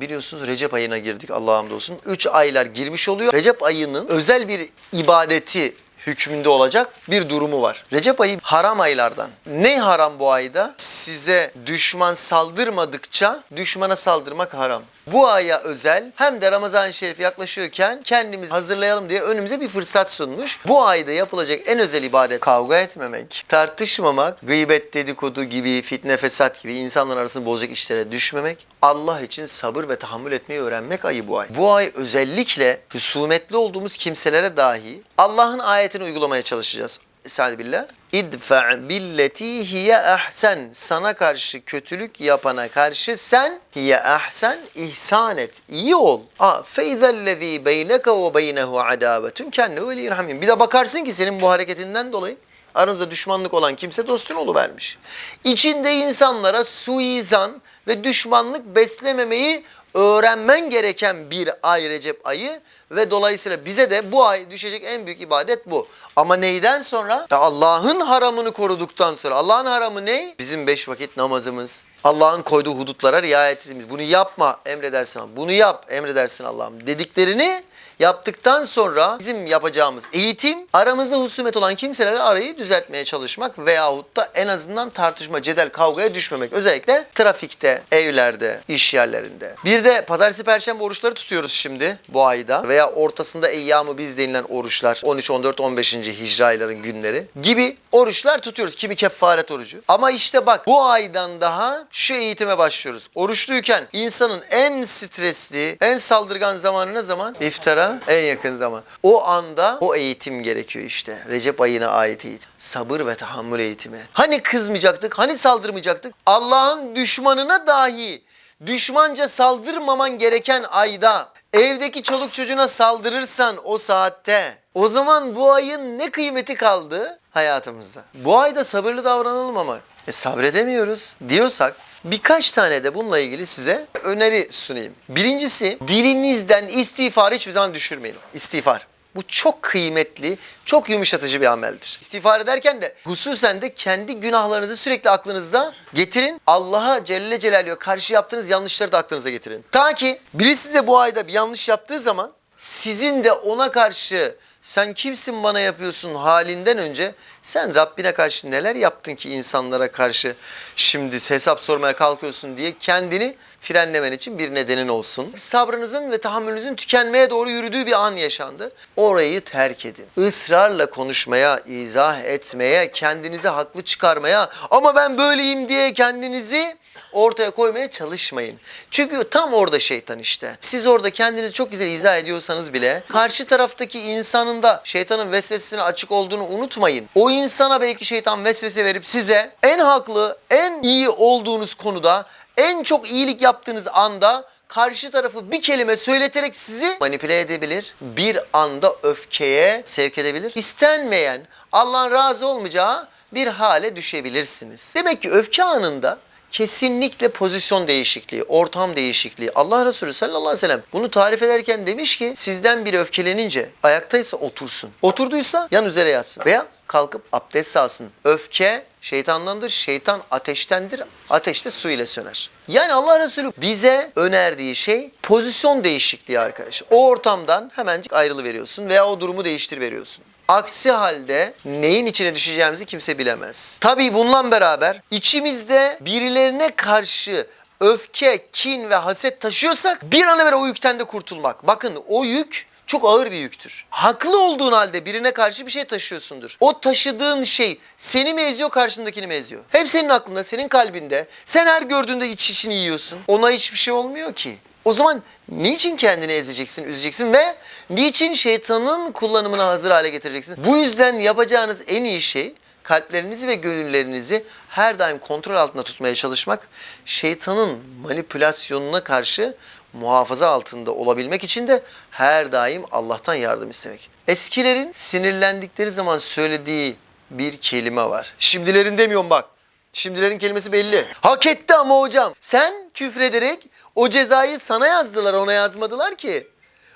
biliyorsunuz Recep ayına girdik Allah'a hamdolsun. 3 aylar girmiş oluyor. Recep ayının özel bir ibadeti hükmünde olacak bir durumu var. Recep ayı haram aylardan. Ne haram bu ayda? Size düşman saldırmadıkça düşmana saldırmak haram. Bu aya özel hem de Ramazan-ı Şerif yaklaşıyorken kendimizi hazırlayalım diye önümüze bir fırsat sunmuş. Bu ayda yapılacak en özel ibadet kavga etmemek, tartışmamak, gıybet dedikodu gibi, fitne fesat gibi insanlar arasında bozacak işlere düşmemek, Allah için sabır ve tahammül etmeyi öğrenmek ayı bu ay. Bu ay özellikle husumetli olduğumuz kimselere dahi Allah'ın ayetini uygulamaya çalışacağız. Estaizu billah. İdfa billeti hiye ahsen. Sana karşı kötülük yapana karşı sen hiye ahsen ihsan et. İyi ol. Aa feizellezî beyneke ve beynehu adavetun kenne veliyyun hamim. Bir de bakarsın ki senin bu hareketinden dolayı aranızda düşmanlık olan kimse dostun oluvermiş. İçinde insanlara suizan ve düşmanlık beslememeyi öğrenmen gereken bir ay Recep ayı ve dolayısıyla bize de bu ay düşecek en büyük ibadet bu. Ama neyden sonra? Allah'ın haramını koruduktan sonra. Allah'ın haramı ne? Bizim beş vakit namazımız. Allah'ın koyduğu hudutlara riayet etmemiz. Bunu yapma emredersin Allah'ım. Bunu yap emredersin Allah'ım dediklerini yaptıktan sonra bizim yapacağımız eğitim aramızda husumet olan kimselerle arayı düzeltmeye çalışmak veyahut da en azından tartışma, cedel, kavgaya düşmemek. Özellikle trafikte, evlerde, iş yerlerinde. Bir de pazartesi, perşembe oruçları tutuyoruz şimdi bu ayda veya ortasında eyyamı biz denilen oruçlar 13, 14, 15. hicri ayların günleri gibi oruçlar tutuyoruz. Kimi kefaret orucu. Ama işte bak bu aydan daha şu eğitime başlıyoruz. Oruçluyken insanın en stresli, en saldırgan zamanı ne zaman? İftara en yakın zaman. O anda o eğitim gerekiyor işte. Recep ayına ait eğitim. Sabır ve tahammül eğitimi. Hani kızmayacaktık, hani saldırmayacaktık? Allah'ın düşmanına dahi düşmanca saldırmaman gereken ayda evdeki çoluk çocuğuna saldırırsan o saatte o zaman bu ayın ne kıymeti kaldı hayatımızda? Bu ayda sabırlı davranalım ama e, sabredemiyoruz diyorsak birkaç tane de bununla ilgili size öneri sunayım. Birincisi dilinizden istiğfarı hiçbir zaman düşürmeyin. İstiğfar. Bu çok kıymetli, çok yumuşatıcı bir ameldir. İstiğfar ederken de hususen de kendi günahlarınızı sürekli aklınızda getirin. Allah'a Celle Celaluhu'ya karşı yaptığınız yanlışları da aklınıza getirin. Ta ki biri size bu ayda bir yanlış yaptığı zaman sizin de ona karşı sen kimsin bana yapıyorsun halinden önce sen Rabbine karşı neler yaptın ki insanlara karşı şimdi hesap sormaya kalkıyorsun diye kendini frenlemen için bir nedenin olsun. Sabrınızın ve tahammülünüzün tükenmeye doğru yürüdüğü bir an yaşandı. Orayı terk edin. Israrla konuşmaya, izah etmeye, kendinizi haklı çıkarmaya ama ben böyleyim diye kendinizi ortaya koymaya çalışmayın. Çünkü tam orada şeytan işte. Siz orada kendinizi çok güzel izah ediyorsanız bile karşı taraftaki insanın da şeytanın vesvesesine açık olduğunu unutmayın. O insana belki şeytan vesvese verip size en haklı, en iyi olduğunuz konuda en çok iyilik yaptığınız anda karşı tarafı bir kelime söyleterek sizi manipüle edebilir. Bir anda öfkeye sevk edebilir. İstenmeyen, Allah'ın razı olmayacağı bir hale düşebilirsiniz. Demek ki öfke anında kesinlikle pozisyon değişikliği, ortam değişikliği. Allah Resulü sallallahu aleyhi ve sellem bunu tarif ederken demiş ki sizden biri öfkelenince ayaktaysa otursun. Oturduysa yan üzere yatsın veya kalkıp abdest alsın. Öfke şeytandandır, şeytan ateştendir. Ateş de su ile söner. Yani Allah Resulü bize önerdiği şey pozisyon değişikliği arkadaş. O ortamdan hemencik ayrılı veriyorsun veya o durumu değiştir veriyorsun. Aksi halde neyin içine düşeceğimizi kimse bilemez. Tabii bununla beraber içimizde birilerine karşı öfke, kin ve haset taşıyorsak bir an evvel o yükten de kurtulmak. Bakın o yük çok ağır bir yüktür. Haklı olduğun halde birine karşı bir şey taşıyorsundur. O taşıdığın şey seni mi eziyor karşındakini mi eziyor? Hep senin aklında, senin kalbinde. Sen her gördüğünde iç içini yiyorsun. Ona hiçbir şey olmuyor ki. O zaman niçin kendini ezeceksin, üzeceksin ve niçin şeytanın kullanımına hazır hale getireceksin? Bu yüzden yapacağınız en iyi şey kalplerinizi ve gönüllerinizi her daim kontrol altında tutmaya çalışmak, şeytanın manipülasyonuna karşı muhafaza altında olabilmek için de her daim Allah'tan yardım istemek. Eskilerin sinirlendikleri zaman söylediği bir kelime var. Şimdilerin demiyorum bak. Şimdilerin kelimesi belli. Hak etti ama hocam. Sen küfrederek o cezayı sana yazdılar, ona yazmadılar ki.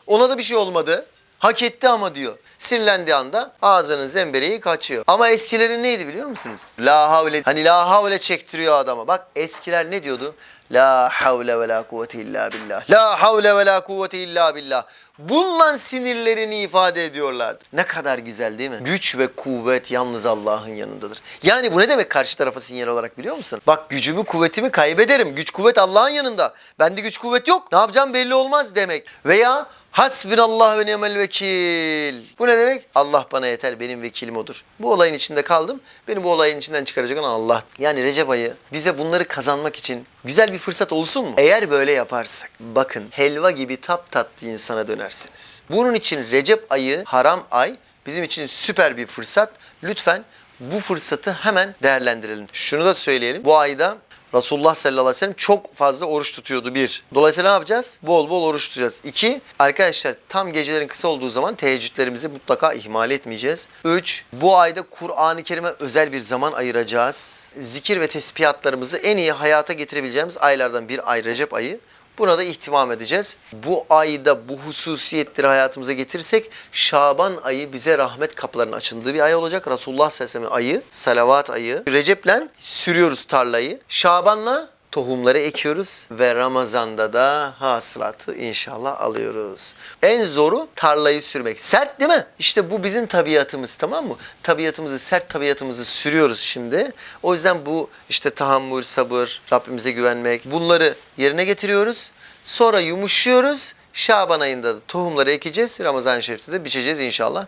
Ona da bir şey olmadı. Hak etti ama diyor. Sinirlendiği anda ağzının zembereği kaçıyor. Ama eskilerin neydi biliyor musunuz? La havle hani la havle çektiriyor adama. Bak eskiler ne diyordu? La havle ve la kuvvete illa billah. La havle ve la kuvvete illa billah. Bununla sinirlerini ifade ediyorlardı. Ne kadar güzel değil mi? Güç ve kuvvet yalnız Allah'ın yanındadır. Yani bu ne demek karşı tarafa sinyal olarak biliyor musun? Bak gücümü kuvvetimi kaybederim. Güç kuvvet Allah'ın yanında. Bende güç kuvvet yok. Ne yapacağım belli olmaz demek. Veya Hasbinallah ve ni'mel vekil. Bu ne demek? Allah bana yeter, benim vekilim odur. Bu olayın içinde kaldım. Beni bu olayın içinden çıkaracak olan Allah. Yani Recep ayı bize bunları kazanmak için güzel bir fırsat olsun mu? Eğer böyle yaparsak, bakın helva gibi tap tatlı insana dönersiniz. Bunun için Recep ayı, haram ay bizim için süper bir fırsat. Lütfen bu fırsatı hemen değerlendirelim. Şunu da söyleyelim. Bu ayda Resulullah sallallahu aleyhi ve sellem çok fazla oruç tutuyordu bir. Dolayısıyla ne yapacağız? Bol bol oruç tutacağız. İki, arkadaşlar tam gecelerin kısa olduğu zaman teheccüdlerimizi mutlaka ihmal etmeyeceğiz. Üç, bu ayda Kur'an-ı Kerim'e özel bir zaman ayıracağız. Zikir ve tesbihatlarımızı en iyi hayata getirebileceğimiz aylardan bir ay Recep ayı. Buna da ihtimam edeceğiz. Bu ayda bu hususiyetleri hayatımıza getirirsek Şaban ayı bize rahmet kapılarının açıldığı bir ay olacak. Resulullah sallallahu aleyhi ve sellem ayı, salavat ayı. Recep'le sürüyoruz tarlayı. Şaban'la tohumları ekiyoruz ve Ramazan'da da hasılatı inşallah alıyoruz. En zoru tarlayı sürmek. Sert değil mi? İşte bu bizim tabiatımız tamam mı? Tabiatımızı, sert tabiatımızı sürüyoruz şimdi. O yüzden bu işte tahammül, sabır, Rabbimize güvenmek bunları yerine getiriyoruz. Sonra yumuşuyoruz. Şaban ayında da tohumları ekeceğiz. Ramazan-ı Şerif'te de biçeceğiz inşallah.